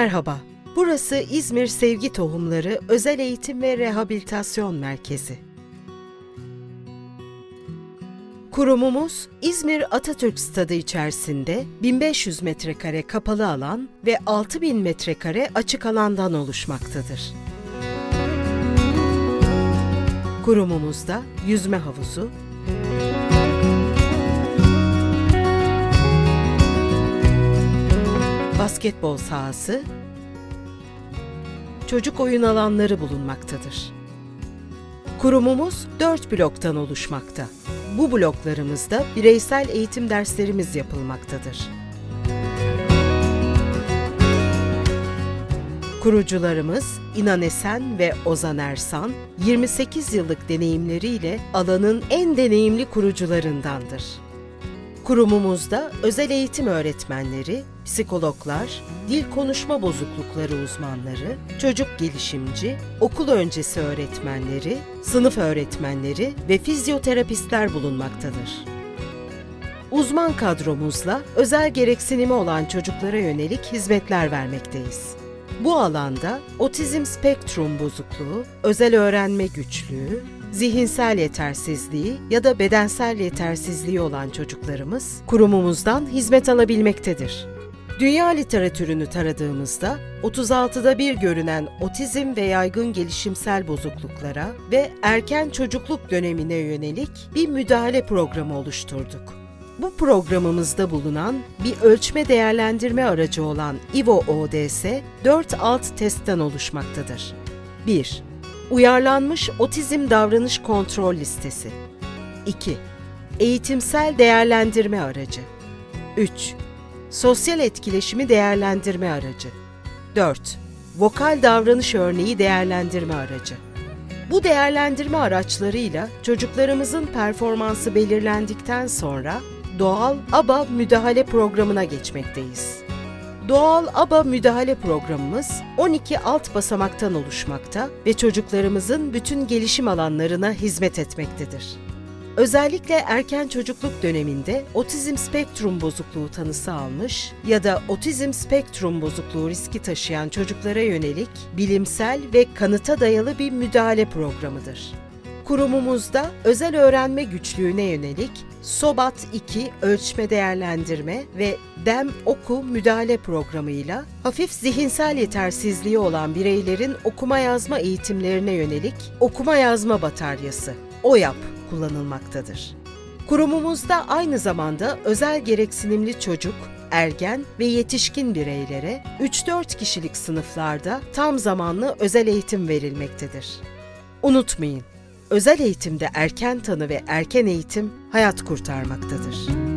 Merhaba. Burası İzmir Sevgi Tohumları Özel Eğitim ve Rehabilitasyon Merkezi. Kurumumuz İzmir Atatürk Stadı içerisinde 1500 metrekare kapalı alan ve 6000 metrekare açık alandan oluşmaktadır. Kurumumuzda yüzme havuzu, basketbol sahası, çocuk oyun alanları bulunmaktadır. Kurumumuz 4 bloktan oluşmakta. Bu bloklarımızda bireysel eğitim derslerimiz yapılmaktadır. Kurucularımız İnan Esen ve Ozan Ersan, 28 yıllık deneyimleriyle alanın en deneyimli kurucularındandır. Kurumumuzda özel eğitim öğretmenleri, psikologlar, dil konuşma bozuklukları uzmanları, çocuk gelişimci, okul öncesi öğretmenleri, sınıf öğretmenleri ve fizyoterapistler bulunmaktadır. Uzman kadromuzla özel gereksinimi olan çocuklara yönelik hizmetler vermekteyiz. Bu alanda otizm spektrum bozukluğu, özel öğrenme güçlüğü, zihinsel yetersizliği ya da bedensel yetersizliği olan çocuklarımız kurumumuzdan hizmet alabilmektedir. Dünya literatürünü taradığımızda 36'da bir görünen otizm ve yaygın gelişimsel bozukluklara ve erken çocukluk dönemine yönelik bir müdahale programı oluşturduk. Bu programımızda bulunan bir ölçme değerlendirme aracı olan IVO ODS 4 alt testten oluşmaktadır. 1. Uyarlanmış otizm davranış kontrol listesi. 2. Eğitimsel değerlendirme aracı. 3. Sosyal etkileşimi değerlendirme aracı. 4. Vokal davranış örneği değerlendirme aracı. Bu değerlendirme araçlarıyla çocuklarımızın performansı belirlendikten sonra doğal ABA müdahale programına geçmekteyiz. Doğal ABA müdahale programımız 12 alt basamaktan oluşmakta ve çocuklarımızın bütün gelişim alanlarına hizmet etmektedir. Özellikle erken çocukluk döneminde otizm spektrum bozukluğu tanısı almış ya da otizm spektrum bozukluğu riski taşıyan çocuklara yönelik bilimsel ve kanıta dayalı bir müdahale programıdır. Kurumumuzda özel öğrenme güçlüğüne yönelik SOBAT 2 ölçme değerlendirme ve DEM oku müdahale programıyla hafif zihinsel yetersizliği olan bireylerin okuma yazma eğitimlerine yönelik okuma yazma bataryası OYAP kullanılmaktadır. Kurumumuzda aynı zamanda özel gereksinimli çocuk, ergen ve yetişkin bireylere 3-4 kişilik sınıflarda tam zamanlı özel eğitim verilmektedir. Unutmayın, özel eğitimde erken tanı ve erken eğitim hayat kurtarmaktadır.